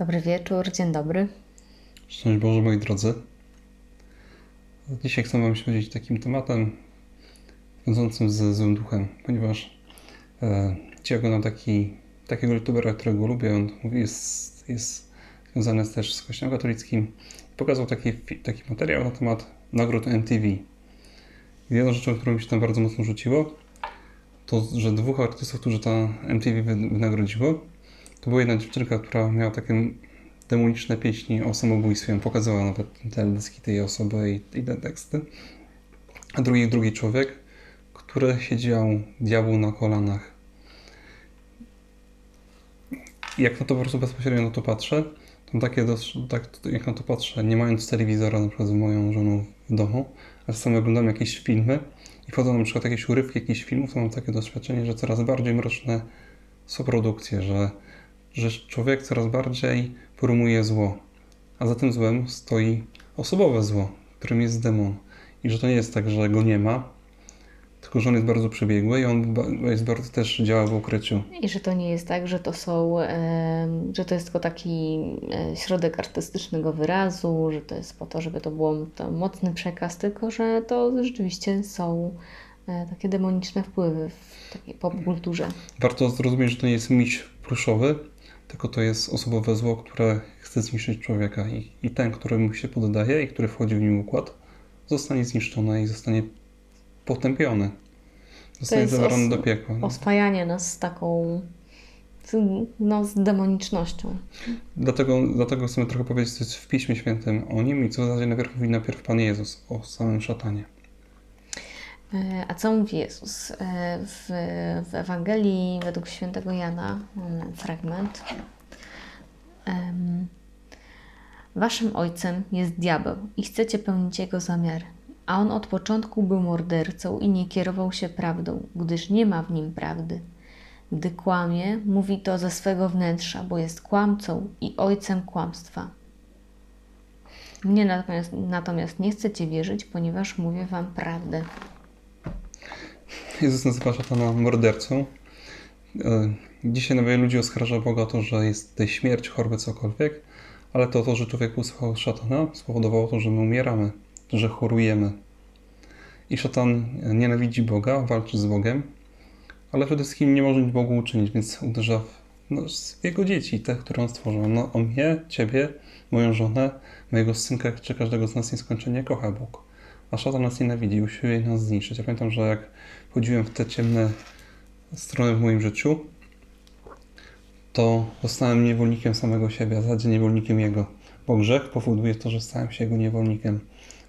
Dobry wieczór, dzień dobry. Szczęść Boże, moi drodzy. Dzisiaj chcę Wam się podzielić takim tematem wiążącym ze złym duchem, ponieważ e, dzisiaj oglądam taki, takiego youtubera, którego lubię. On jest, jest związany też z Kościołem katolickim. Pokazał taki, taki materiał na temat nagród MTV. Jedną rzeczą, którą mi się tam bardzo mocno rzuciło, to, że dwóch artystów, którzy ta MTV wy- wynagrodziło, to była jedna dziewczynka, która miała takie demoniczne pieśni o samobójstwie. On pokazywała nawet teledyski tej osoby i, i te teksty. A drugi, drugi człowiek, który siedział diabłu na kolanach. Jak na to po prostu bezpośrednio na to patrzę, to takie, tak, jak na to patrzę, nie mając telewizora na przykład z moją żoną w domu, ale sam oglądam jakieś filmy i wchodzą na przykład jakieś urywki jakichś filmów, to mam takie doświadczenie, że coraz bardziej mroczne są produkcje, że, że człowiek coraz bardziej formuje zło, a za tym złem stoi osobowe zło, którym jest demon. I że to nie jest tak, że go nie ma, tylko że on jest bardzo przebiegły i on jest bardzo też działa w ukryciu. I że to nie jest tak, że to są, że to jest tylko taki e, środek artystycznego wyrazu, że to jest po to, żeby to był to mocny przekaz, tylko że to rzeczywiście są e, takie demoniczne wpływy w takiej popkulturze. Warto zrozumieć, że to nie jest miś pluszowy, tylko to jest osobowe zło, które chce zniszczyć człowieka i, i ten, który mu się poddaje i który wchodzi w nim układ, zostanie zniszczony i zostanie potępiony. Zostanie os- do piekła. No. Oswajanie nas z taką, no, z demonicznością. Dlatego, dlatego chcemy trochę powiedzieć, co jest w Piśmie Świętym o nim i co w zasadzie najpierw mówi najpierw Pan Jezus o samym szatanie. E, A co mówi Jezus? E, W, w Ewangelii według świętego Jana, fragment. Waszym ojcem jest diabeł i chcecie pełnić jego zamiary. A on od początku był mordercą i nie kierował się prawdą, gdyż nie ma w nim prawdy. Gdy kłamie, mówi to ze swego wnętrza, bo jest kłamcą i ojcem kłamstwa. Mnie natomiast, natomiast nie chcecie wierzyć, ponieważ mówię wam prawdę. Jezus nazywa szatana mordercą. E, Dzisiaj na wielu ludzi oskarża Boga o to, że jest tutaj śmierć, choroby, cokolwiek, ale to, to że człowiek usłuchał szatana, spowodowało to, że my umieramy, że chorujemy. I szatan nienawidzi Boga, walczy z Bogiem, ale przede wszystkim nie może nic Bogu uczynić, więc uderza w, no, jego dzieci, te, które on stworzył. No, o mnie, ciebie, moją żonę, mojego synka, czy każdego z nas nieskończenie kocha Bóg. A szatan nas nienawidzi usiłuje nas zniszczyć. Ja pamiętam, że jak wchodziłem w te ciemne strony w moim życiu, to zostałem niewolnikiem samego siebie, a zasadzie niewolnikiem jego. Bo grzech powoduje to, że stałem się jego niewolnikiem.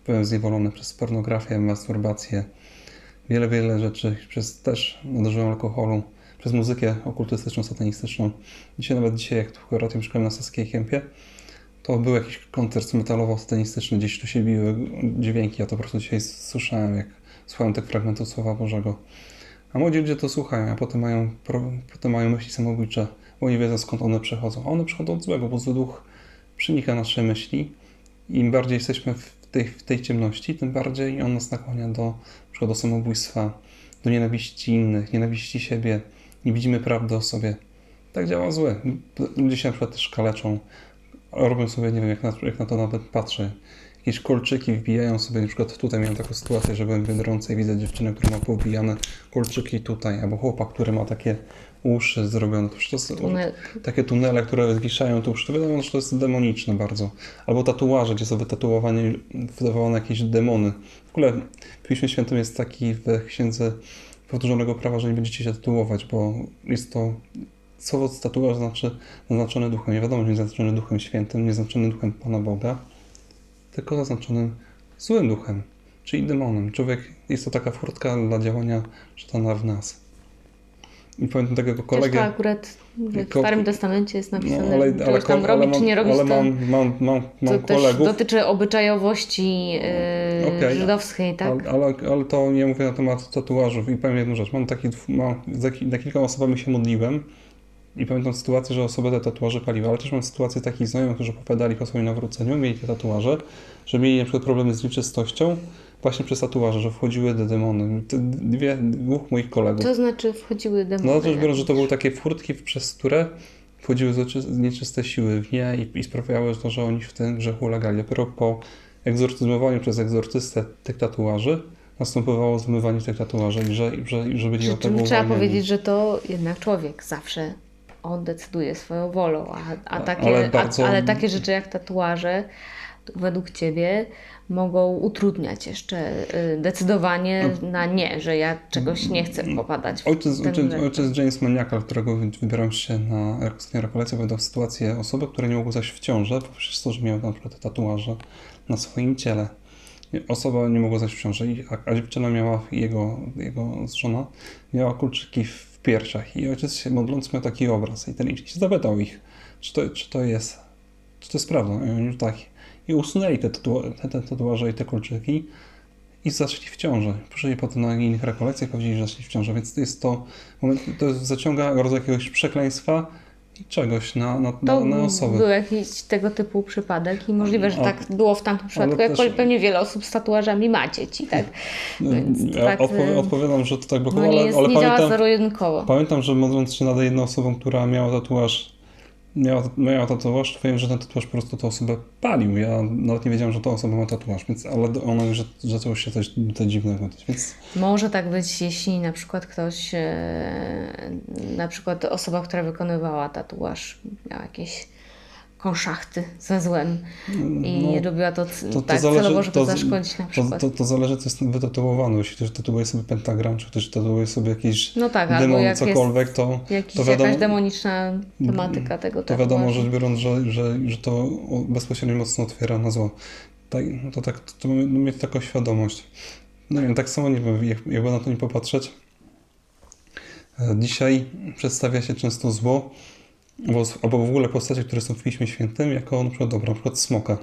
Byłem zniewolony przez pornografię, masturbację, wiele, wiele rzeczy, przez też nadużyłem alkoholu, przez muzykę okultystyczną, satanistyczną. Dzisiaj, nawet dzisiaj, jak tu w Kuratie mieszkałem na Saskiej Kępie, to był jakiś koncert metalowo-satanistyczny, gdzieś tu się biły dźwięki, ja to po prostu dzisiaj słyszałem, jak słuchałem tych fragmentów Słowa Bożego. A młodzi ludzie to słuchają, a potem mają, potem mają myśli samobójcze, bo nie wiedzą skąd one przychodzą. A one przychodzą od złego, bo zły duch przenika nasze myśli. Im bardziej jesteśmy w tej, w tej ciemności, tym bardziej on nas nakłania do, na do samobójstwa, do nienawiści innych, nienawiści siebie. Nie widzimy prawdy o sobie. Tak działa złe. Ludzie się na przykład też kaleczą. Robią sobie, nie wiem, jak na, jak na to nawet patrzę. Jakieś kolczyki wbijają sobie, na przykład tutaj miałem taką sytuację, że byłem w Biedronce i widzę dziewczynę, która ma powbijane kolczyki tutaj, albo chłopak, który ma takie uszy zrobione. To przecież to, Tunel. takie tunele, które zwiszają tu, to wiadomo, że to jest demoniczne bardzo. Albo tatuaże, gdzie są wytatuowane, wydawane jakieś demony. W ogóle w Piśmie Świętym jest taki w księdze powtórzonego prawa, że nie będziecie się tatuować, bo jest to słowo tatuaż znaczy naznaczony duchem. Nie wiadomo, że nie zaznaczony duchem świętym, nie duchem Pana Boga, tylko zaznaczonym złym duchem, czyli demonem. Człowiek, jest to taka furtka dla działania szatana w nas. I pamiętam takiego Też kolegę... to akurat w Ko- Starym Testamencie jest No, napisane, ale, że ale, tam ale, robić mam, czy nie robić, ale to, mam, mam, mam, to mam też kolegów, dotyczy obyczajowości yy, Okej. żydowskiej, tak? ale, ale, ale to nie mówię na temat tatuażów i powiem jedną rzecz. Mam taki, mam, za, za kilkoma osobami się modliłem i pamiętam sytuację, że osoby te tatuaże paliły, ale też mam sytuację takich znajomych, którzy opowiadali o swoim nawróceniu, mieli te tatuaże, że mieli na przykład problemy z nieczystością właśnie przez tatuaże, że wchodziły te demony. Dwie, dwóch moich kolegów. To znaczy wchodziły demony. No to biorąc, że to były takie furtki, przez które wchodziły nieczyste siły w nie i, i sprawiały to, że oni w tym grzechu ulegali. Dopiero po egzorcyzmowaniu przez egzorcystę tych tatuaży następowało zmywanie tych tatuaży i że, że, i że byli Przy czym trzeba powiedzieć, że to jednak człowiek zawsze on decyduje swoją wolą, a, a A- takie, ale bardzo- a, ale takie rzeczy jak tatuaże według Ciebie mogą utrudniać jeszcze y, decydowanie na nie, że ja czegoś nie chcę popadać w Ojciec, ojciec, James Maniakal, którego wy- wybieram się na rekolekcję, wydał sytuację osoby, które nie mogły zajść w ciążę poprzez to, że miały na przykład tatuaże na swoim ciele. Osoba nie mogła zajść w ciążę, a dziewczyna miała, jego, jego żona, miała kulczyki w piersiach i ojciec się modląc miał taki obraz i ten i się zapytał ich, czy to, czy to jest, czy to jest prawda. I oni tak. I usunęli te, tatua- te, te tatuaże i te kulczyki i zaszli w ciążę. Później potem na innych rekolekcjach powiedzieli, że zaszli w ciążę, więc to jest to, moment, to zaciąga rodzaj jakiegoś przekleństwa czegoś na, na, To na osoby. był jakiś tego typu przypadek i możliwe, że A- tak było w tamtym przypadku, ale jak też- pewnie wiele osób z tatuażami ma dzieci, tak? Więc to ja tak, odpowie, y, odpowiadam, że to tak było, No nie, ale, jest, ale nie pamiętam, pamiętam, że modląc się nad jedną osobą, która miała tatuaż, miała, miała tatuaż, to wiem, że ten tatuaż po prostu tę osobę palił. Ja nawet nie wiedziałem, że ta osoba ma tatuaż, więc, ale ona że zaczęło się coś to dziwnego. Więc Może tak być, jeśli na przykład ktoś, e, na przykład osoba, która wykonywała tatuaż, miała jakieś konszachty ze złem i no, robiła to, c- to tak zależy- celowo, żeby to zaszkodzić na To, przykład. to, to zależy, co jest wytatuowane. Jeśli ktoś tatuuje sobie pentagram, czy ktoś tatuuje sobie jakiś no tak, demon, jak cokolwiek, to, jest jakiś, to wiadomo- jakaś demoniczna tematyka tego to wiadomo tatuażu. rzecz biorąc, że, że, że to bezpośrednio mocno otwiera na zło. Tak, no to tak, to no, mieć taką świadomość. No wiem, tak samo nie wiem, jak, jakby na to nie popatrzeć. E, Dzisiaj przedstawia się często zło, albo, w ogóle postacie, które są w Piśmie Świętym, jako na przykład dobra, na przykład smoka.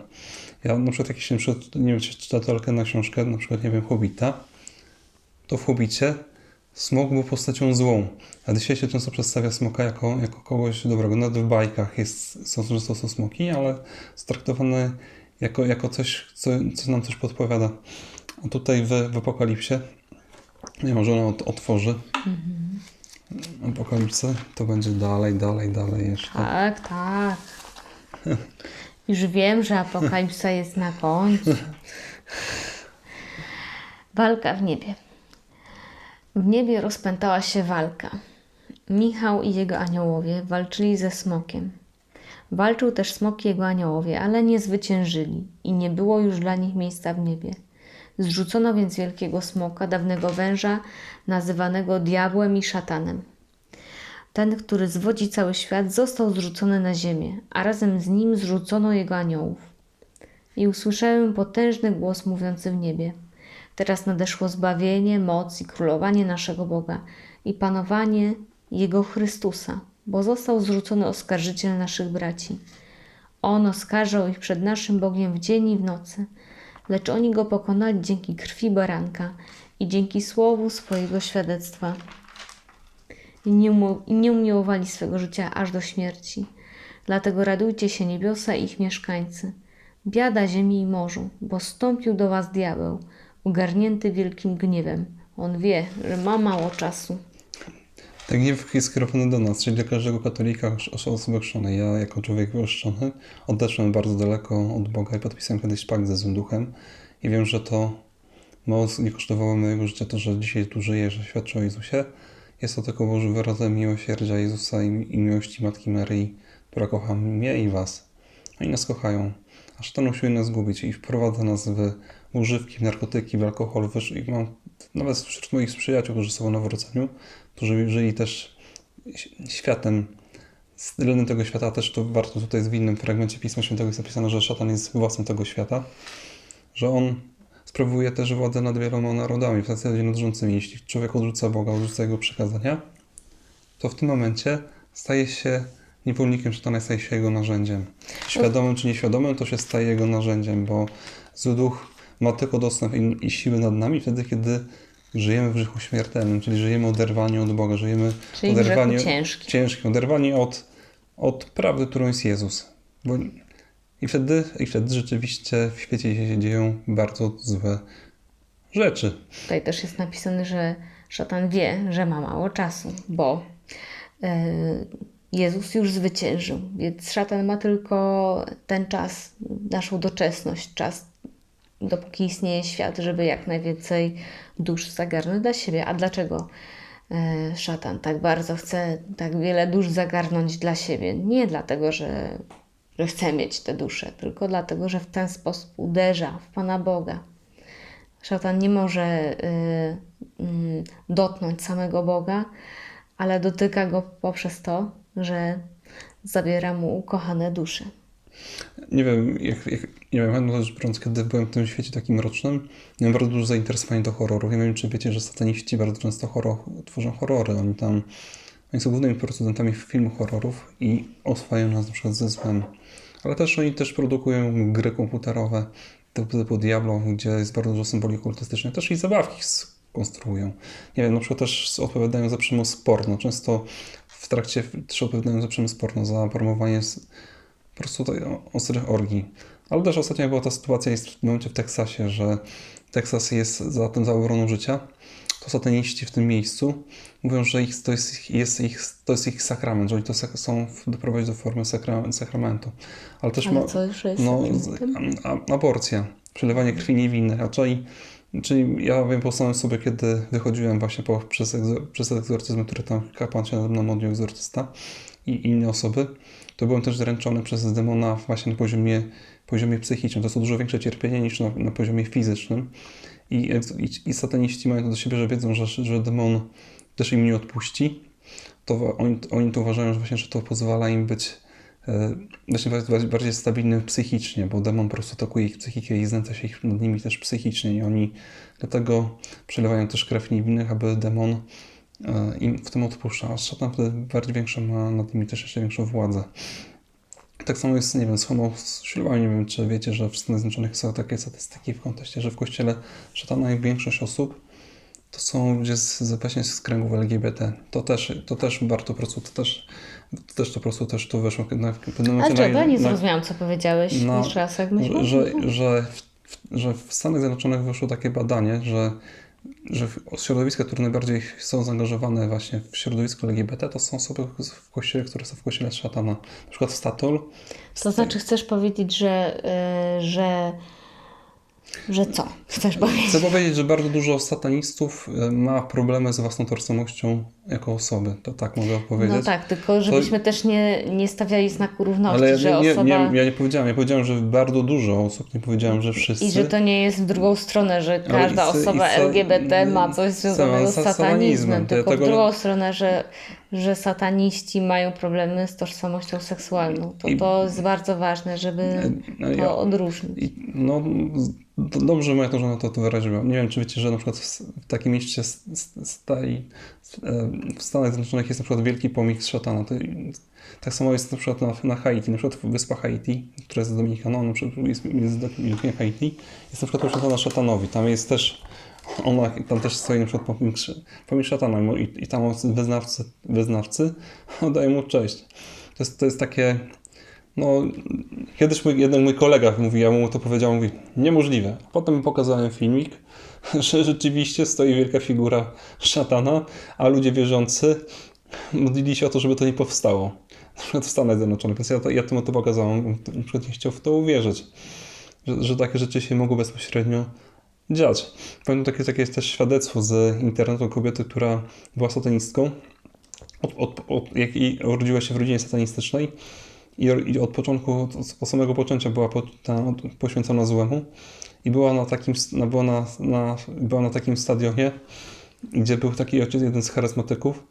Ja na przykład jakiś, na przykład, nie wiem, czy czyta na książkę, na przykład, nie wiem, Hobbita, to w Hobbicie smok był postacią złą, a dzisiaj się często przedstawia smoka jako, jako kogoś dobrego. Nawet w bajkach jest, są często są smoki, ale straktowane jako, jako coś, co, co nam coś podpowiada. A tutaj w, w Apokalipsie, nie może ona ot, otworzy Apokalipsę, to będzie dalej, dalej, dalej jeszcze. Tak, tak. Już wiem, że apokalipsa jest na końcu. Walka w niebie. W niebie rozpętała się walka. Michał i jego aniołowie walczyli ze smokiem. Walczył też smok i jego aniołowie, ale nie zwyciężyli i nie było już dla nich miejsca w niebie. Zrzucono więc wielkiego smoka, dawnego węża, nazywanego diabłem i szatanem. Ten, który zwodzi cały świat, został zrzucony na ziemię, a razem z nim zrzucono jego aniołów. I usłyszałem potężny głos mówiący w niebie. Teraz nadeszło zbawienie, moc i królowanie naszego Boga i panowanie Jego Chrystusa, bo został zrzucony oskarżyciel naszych braci. On oskarżał ich przed naszym Bogiem w dzień i w nocy, lecz oni go pokonali dzięki krwi baranka i dzięki słowu swojego świadectwa i nie, umo- i nie umiłowali swego życia aż do śmierci. Dlatego radujcie się niebiosa i ich mieszkańcy. Biada ziemi i morzu, bo stąpił do was diabeł, ugarnięty wielkim gniewem. On wie, że ma mało czasu. Ten gniew jest skierowany do nas, czyli do każdego katolika, os- osoby chrzczonej. Ja jako człowiek ochrzczony odeszłem bardzo daleko od Boga i podpisałem kiedyś pakt ze złym duchem i wiem, że to moc nie kosztowało mojego życia, to, że dzisiaj tu żyję, że świadczę o Jezusie. Jest to tylko Boży wyrazem miłosierdzia Jezusa i, i miłości Matki Maryi, która kocha mnie i Was. Oni nas kochają, a szatan usiłuje nas zgubić i wprowadza nas w używki, narkotyki, alkohol. I mam nawet wśród moich przyjaciół, którzy są w nawróceniu, którzy żyli też światem, stylem tego świata, też to warto tutaj w innym fragmencie Pisma Świętego jest napisane, że szatan jest władcą tego świata, że on sprawuje też władzę nad wieloma narodami, w zasadzie nad rządzymi. Jeśli człowiek odrzuca Boga, odrzuca Jego przekazania, to w tym momencie staje się niewolnikiem szatana, staje się jego narzędziem. Świadomym czy nieświadomym, to się staje jego narzędziem, bo zły duch ma tylko dostęp i, i siły nad nami wtedy, kiedy żyjemy w grzechu śmiertelnym, czyli żyjemy oderwani od Boga, żyjemy Czyli oderwani ciężkim. ciężkim, oderwani od, od prawdy, którą jest Jezus. Bo, i, wtedy, I wtedy rzeczywiście w świecie się dzieją bardzo złe rzeczy. Tutaj też jest napisane, że szatan wie, że ma mało czasu, bo yy, Jezus już zwyciężył, więc szatan ma tylko ten czas, naszą doczesność, czas, dopóki istnieje świat, żeby jak najwięcej dusz zagarnąć dla siebie. A dlaczego e, szatan tak bardzo chce tak wiele dusz zagarnąć dla siebie? Nie dlatego, że, że chce mieć te dusze, tylko dlatego, że w ten sposób uderza w Pana Boga. Szatan nie może y, mm, dotknąć samego Boga, ale dotyka go poprzez to, że zabiera mu ukochane dusze. Nie wiem, jak, jak, nie wiem, pamiętam rzecz biorąc, kiedy byłem w tym świecie takim mrocznym, miałem bardzo duże zainteresowanie do horrorów. Nie wiem, czy wiecie, że sataniści bardzo często horror, tworzą horrory. Oni tam, oni są głównymi producentami filmów horrorów i oswajają nas na przykład ze złem. Ale też oni też produkują gry komputerowe typu, Diablo, gdzie jest bardzo dużo symboli kultystycznych. Też i zabawki konstruują. Nie wiem, na przykład też odpowiadają za przemoc porno. Często w trakcie też odpowiadają za przemoc porno, za promowanie po prostu tutaj ostrych orgii. Ale też ostatnio była ta sytuacja jest w momencie w Teksasie, że Teksas jest za tym za obroną życia. To sataniści w tym miejscu mówią, że ich, to, jest, jest ich, to jest ich sakrament, że oni to są doprowadzić do formy sakra, sakramentu. Ale też Ale ma, co już jest no, a, aborcja, przelewanie krwi niewinnych, raczej Czyli ja wiem po samym sobie, kiedy wychodziłem właśnie po, przez, egzo, przez egzorcyzmy, które tam kapłan się nade mną modlił, egzorcysta i inne osoby, to byłem też zręczony przez demona właśnie na poziomie, poziomie psychicznym. To jest dużo większe cierpienie niż na, na poziomie fizycznym. I, i, I sataniści mają to do siebie, że wiedzą, że, że demon też im nie odpuści. To oni, oni to uważają, że właśnie, że to pozwala im być e, właśnie bardziej, stabilnym psychicznie, bo demon po prostu atakuje ich psychikę i znęca się ich nad nimi też psychicznie i oni dlatego przelewają też krew niewinnych, aby demon im w tym odpuszcza, a szatan wtedy bardziej większą ma nad nimi też jeszcze większą władzę. Tak samo jest, nie wiem, z homoseksualami. Nie wiem, czy wiecie, że w Stanach Zjednoczonych są takie statystyki w kontekście, że w kościele szatana i większość osób to są ludzie z, właśnie z kręgów LGBT. To też, to też warto po prostu, to też, to też to po prostu też tu weszło. Na, pewnym A czego? na- Nie na- zrozumiałam, co powiedziałeś. no, Jeszcze raz, jak myślisz? że, że, w, że w Stanach Zjednoczonych wyszło takie badanie, że, że środowiska, które najbardziej są zaangażowane właśnie w środowisku LGBT, to są osoby w kościele, które są w kościele szatana. Na przykład Statol. To znaczy, chcesz powiedzieć, że, y, że, że co? Chcesz powiedzieć? Chcę powiedzieć, że bardzo dużo satanistów e, ma problemy z własną tożsamością jako osoby. To tak mogę powiedzieć. No tak, tylko żebyśmy też nie, nie stawiali znaku równości, Ale ja że nie, osoba... nie, ja nie powiedziałem. Ja powiedziałem, że bardzo dużo osób. Nie powiedziałem, że wszyscy. I że to nie jest w drugą stronę, że każda i osoba i co- LGBT ma coś związanego z sa- satanizmem. satanizmem, To ja tylko w tego- drugą stronę, że, że sataniści mają problemy z tożsamością seksualną. To, I- to jest bardzo ważne, żeby No, to ja- odróżnić. I, no, z- do, dobrze moja żona to, to wyraziła. Nie wiem, czy wiecie, że na przykład w, w takim mieście stali, e, w Stanach Zjednoczonych jest na przykład wielki pomnik z szatana. To, tak samo jest na przykład na, na Haiti, na przykład wyspa Haiti, która jest Dominikaną, na przykład jest, jest Dominikiem Haiti, jest na przykład poświęcona szatanowi. Tam jest też, ona, tam też stoi na przykład pomnik, sz- pomnik szatana i, i tam wyznawcy, wyznawcy oddają mu cześć. To jest, to jest takie, no, kiedyś mój, jeden mój kolega mówi, ja mu to powiedział, mówi, niemożliwe. Potem pokazałem filmik, że rzeczywiście stoi wielka figura szatana, a ludzie wierzący modlili się o to, żeby to nie powstało. Na przykład w Stanach Zjednoczonych. Więc ja, to, ja temu to pokazałem. Na przykład nie chciał w to uwierzyć, że, że takie rzeczy się mogą bezpośrednio dziać. Pamiętam takie, takie jest też świadectwo z internetu kobiety, która była satanistką. Od, od, od, jak i urodziła się w rodzinie satanistycznej i, od początku, od, od samego poczęcia była po, ta, poświęcona złemu i była na takim, na, była na, na, była na takim stadionie, gdzie był taki ojciec, jeden z charyzmatyków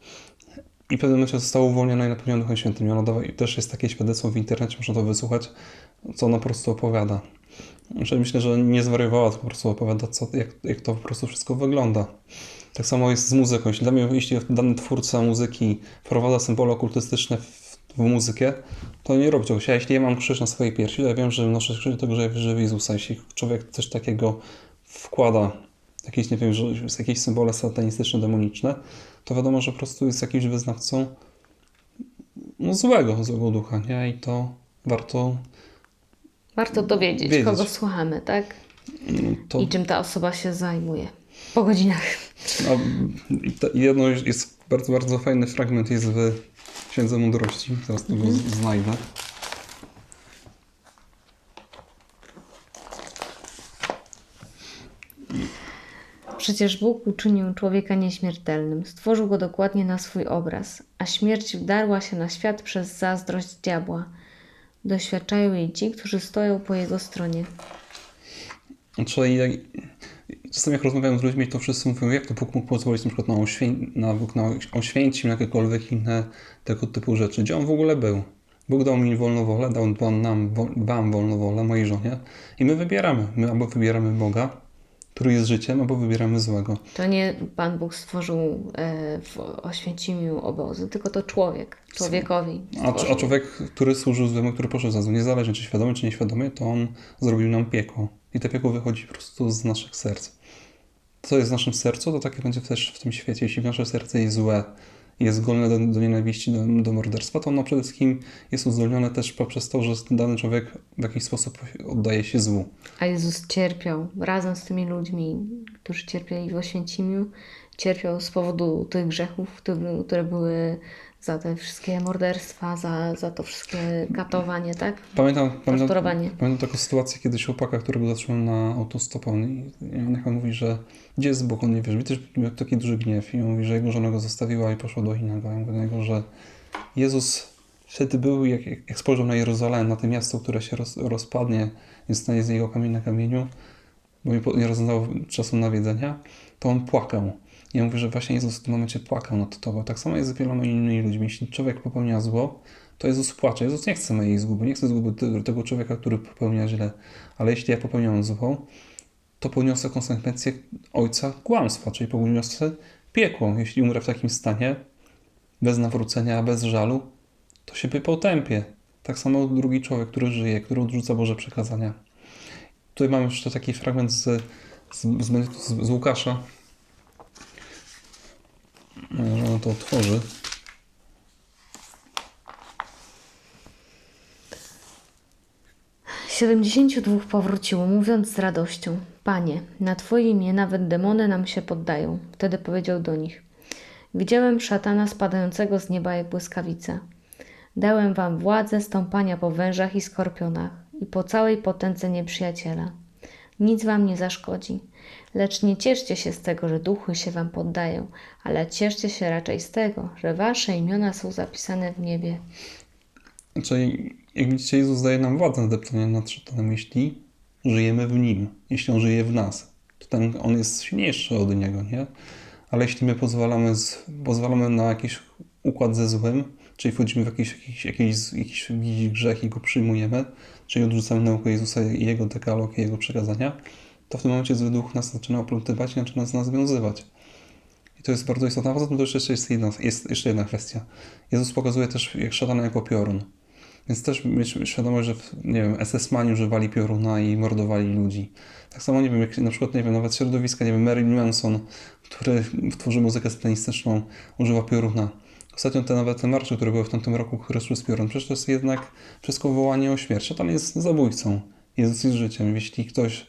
i w pewnym momencie została uwolniona i napełniona Duchem Świętym. I ona dawa, i też jest takie świadectwo w internecie, można to wysłuchać, co ona po prostu opowiada. Znaczy, myślę, że nie zwariowała, tylko po prostu opowiada, co, jak, jak to po prostu wszystko wygląda. Tak samo jest z muzyką. Jeśli dla mnie, jeśli dany twórca muzyki wprowadza symbole okultystyczne w, w muzykę, to nie robi czegoś. Ja jeśli ja mam krzyż na swojej piersi, to ja wiem, że noszę krzyż dlatego, że w Jezusa. Jeśli człowiek coś takiego wkłada, jakieś, nie wiem, że jakieś symbole satanistyczne, demoniczne, to wiadomo, że po prostu jest jakimś wyznawcą no, złego, złego ducha, nie? I to warto Warto dowiedzieć, Wiedzieć. kogo słuchamy, tak? mm, to... I czym ta osoba się zajmuje. Po godzinach. No, jedno jest bardzo, bardzo fajny fragment jest w Księdze Mądrości. Teraz tego Mhm. znajdę. Przecież Bóg uczynił człowieka nieśmiertelnym, stworzył go dokładnie na swój obraz, a śmierć wdarła się na świat przez zazdrość diabła. Doświadczają jej ci, którzy stoją po jego stronie. Znaczy, jak, czasami jak rozmawiam z ludźmi, to wszyscy mówią, jak to Bóg mógł pozwolić na przykład na, oświę, na, na oświęcim, jakiekolwiek inne tego typu rzeczy. Gdzie on w ogóle był? Bóg dał mi wolną wolę, dał nam, wam wolną wolę, mojej żonie i my wybieramy. My albo wybieramy Boga, który jest życiem, albo wybieramy złego. To nie Pan Bóg stworzył e, w Oświęcimiu obozy, tylko to człowiek. Człowiekowi. A, stworzył. a człowiek, który służył złemu, który poszedł za złym, niezależnie czy świadomie, czy nieświadomie, to on zrobił nam piekło. I to piekło wychodzi po prostu z naszych serc. Co jest w naszym sercu, to takie będzie też w tym świecie. Jeśli nasze serce jest złe, jest zdolne do, do nienawiści, do, do morderstwa, to ono przede wszystkim jest uzdolnione też poprzez to, że dany człowiek w jakiś sposób oddaje się złu. A Jezus cierpiał razem z tymi ludźmi, którzy cierpieli w Oświęcimiu. Cierpiał z powodu tych grzechów, które, które były za te wszystkie morderstwa, za, za to wszystkie katowanie, tak? Pamiętam, pamiętam, pamiętam taką sytuację kiedyś chłopaka, którego zatrzymał na autostopą i on, mówi, że gdzie jest Bóg, on nie wierzy. Widzisz, miał taki duży gniew i on mówi, że jego żona go zostawiła i poszła do innego. Ja mówię do niego, że Jezus wtedy był, jak, jak spojrzał na Jeruzalem, na to miasto, które się roz, rozpadnie, nie stanie z jego kamień na kamieniu, bo nie rozwiązał czasu nawiedzenia, to on płakał. Ja mówię, że właśnie Jezus w tym momencie płakał nad tobą. Tak samo jest z wieloma innymi ludźmi. Jeśli człowiek popełnia zło, to Jezus płacze. Jezus nie chce mojej zguby, nie chce zguby te- tego człowieka, który popełnia źle. Ale jeśli ja popełniam zło, to poniosę konsekwencje ojca kłamstwa, czyli poniosę piekło. Jeśli umrę w takim stanie, bez nawrócenia, bez żalu, to się potępię. Tak samo drugi człowiek, który żyje, który odrzuca Boże przekazania. Tutaj mamy jeszcze taki fragment z, z, z, z Łukasza. Żona to otworzy. Siedemdziesięciu dwóch powróciło, mówiąc z radością: Panie, na Twoje imię nawet demony nam się poddają. Wtedy powiedział do nich: Widziałem szatana spadającego z nieba jak błyskawica. Dałem wam władzę stąpania po wężach i skorpionach i po całej potędze nieprzyjaciela. Nic wam nie zaszkodzi. Lecz nie cieszcie się z tego, że duchy się wam poddają, ale cieszcie się raczej z tego, że wasze imiona są zapisane w niebie. Czyli, jak widzicie, Jezus daje nam władzę nad deptaniem nad szatanem, jeśli żyjemy w Nim, jeśli On żyje w nas. To ten, On jest silniejszy od Niego, nie? Ale jeśli my pozwalamy, z, pozwalamy na jakiś układ ze złym, czyli wchodzimy w jakiś, jakiś, jakiś, jakiś, grzech i go przyjmujemy, czyli odrzucamy naukę Jezusa i Jego dekalog i Jego przekazania, to w tym momencie zły duch nas zaczyna oplątywać i zaczyna z nas związywać. I to jest bardzo istotne. A poza tym to jeszcze jest, jedna, jest jeszcze jedna kwestia. Jezus pokazuje też jak szatana jako piorun. Więc też mieć świadomość, że w, nie wiem, SS-mani używali pioruna i mordowali ludzi. Tak samo, nie wiem, jak na przykład, nie wiem, nawet środowiska, nie wiem, Marilyn Manson, który tworzy muzykę satanistyczną, używa pioruna. Ostatnio te nawet te marsze, które były w tamtym roku, które szły z piorun, przecież to jest jednak wszystko wołanie o śmierć. Szatan jest zabójcą. Jezus jest życiem. Jeśli ktoś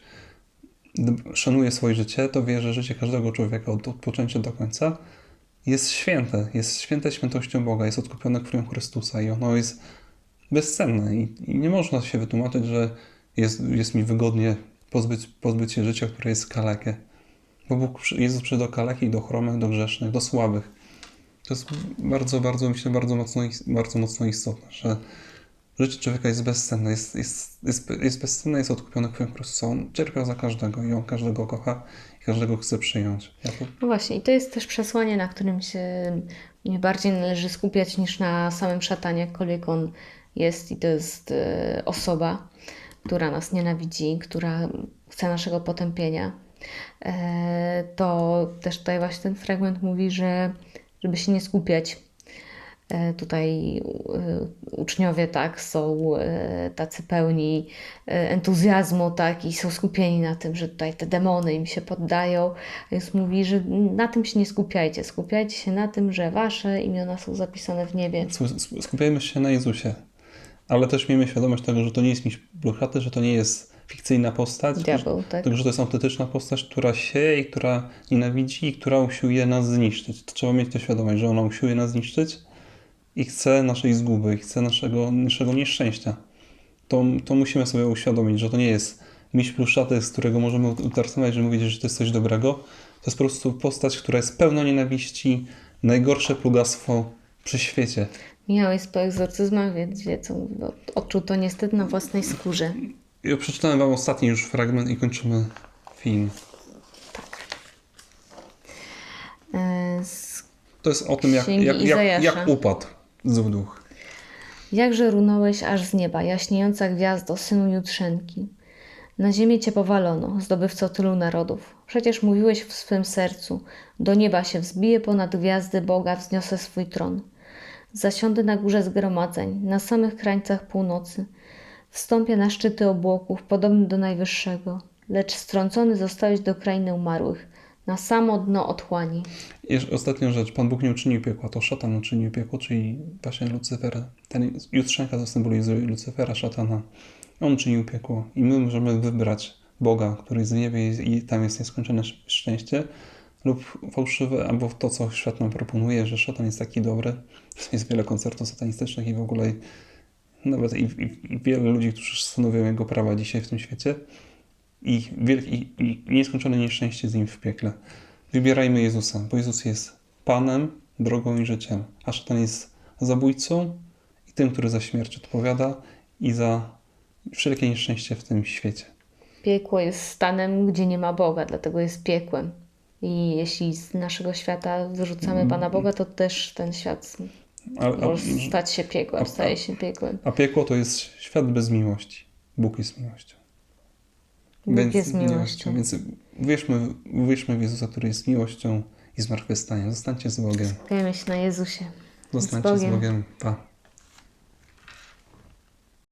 szanuje swoje życie, to wie, że życie każdego człowieka od, od poczęcia do końca jest święte. Jest święte świętością Boga, jest odkupione krwią Chrystusa i ono jest bezcenne. I, i nie można się wytłumaczyć, że jest, jest mi wygodnie pozbyć, pozbyć się życia, które jest kalekie. Bo Bóg, Jezus przyszedł do kaleki, do chromych, do grzesznych, do słabych. To jest bardzo, bardzo, myślę, bardzo mocno, bardzo mocno istotne, że życie człowieka jest bezcenne, jest, jest, jest, jest bezcenne, jest odkupione krwią Chrystusa. On cierpiał za każdego i on każdego kocha i każdego chce przyjąć. Ja to, No właśnie, i to jest też przesłanie, na którym się bardziej należy skupiać niż na samym szatanie, jakkolwiek on jest i to jest e, osoba, która nas nienawidzi, która chce naszego potępienia. E, to też tutaj właśnie ten fragment mówi, że żeby się nie skupiać. E, Tutaj e, uczniowie tak są e, tacy pełni entuzjazmu, tak, i są skupieni na tym, że tutaj te demony im się poddają. Jezus mówi, że na tym się nie skupiajcie. Skupiajcie się na tym, że wasze imiona są zapisane w niebie. Sku- sku- Skupiajmy się na Jezusie, ale też miejmy świadomość tego, że to nie jest miś bluchaty, że to nie jest fikcyjna postać, Diabeł, tak? tylko że to jest autentyczna postać, która sieje i która nienawidzi i która usiłuje nas zniszczyć. To trzeba mieć to świadomość, że ona usiłuje nas zniszczyć, i chce naszej zguby, i chce naszego, naszego nieszczęścia. To, to musimy sobie uświadomić, że to nie jest miś pluszaty, z którego możemy utarsować, że mówić, że to jest coś dobrego. To jest po prostu postać, która jest pełna nienawiści, najgorsze plugastwo przy świecie. Michał jest po egzorcyzmach, więc wie co mówi, odczuł to niestety na własnej skórze. Ja przeczytałem wam ostatni już fragment i kończymy film. E, z To jest o tym, jak, jak, jak, jak upadł zły duch. Jakże runąłeś aż z nieba, jaśniejąca gwiazdo, synu Jutrzenki. Na ziemię cię powalono, zdobywco tylu narodów. Przecież mówiłeś w swym sercu, do nieba się wzbiję ponad gwiazdy Boga, wzniosę swój tron. Zasiądę na górze zgromadzeń, na samych krańcach północy. Wstąpię na szczyty obłoków, podobny do Najwyższego. Lecz strącony zostałeś do krainy umarłych, na samo dno otchłani. Jeszcze ostatnia rzecz. Pan Bóg nie uczynił piekła, to szatan uczynił piekło, czyli właśnie Lucyfer. Ten jutrzenka to symbolizuje Lucyfera, szatana. On czynił piekło i my możemy wybrać Boga, który jest w niebie i tam jest nieskończone sz- szczęście, lub fałszywe, albo to, co świat nam proponuje, że szatan jest taki dobry. Jest wiele koncertów satanistycznych i w ogóle nawet i, i, i wiele ludzi, którzy stanowią jego prawa dzisiaj w tym świecie i, wielki, i, i nieskończone nieszczęście z nim w piekle. Wybierajmy Jezusa, bo Jezus jest Panem, drogą i życiem, a szatan jest zabójcą i tym, który za śmierć odpowiada i za wszelkie nieszczęście w tym świecie. Piekło jest stanem, gdzie nie ma Boga, dlatego jest piekłem. I jeśli z naszego świata wyrzucamy Pana Boga, to też ten świat A, a, może stać się piekłem, a- staje się piekłem. a piekło to jest świat bez miłości. Bóg jest miłością. Bóg jest miłością. Więc uwierzmy, uwierzmy w Jezusa, który jest miłością i zmartwychwstaniem. Zostańcie z Bogiem. Skupiamy się na Jezusie. Zostańcie z Bogiem. Bogiem. Pa.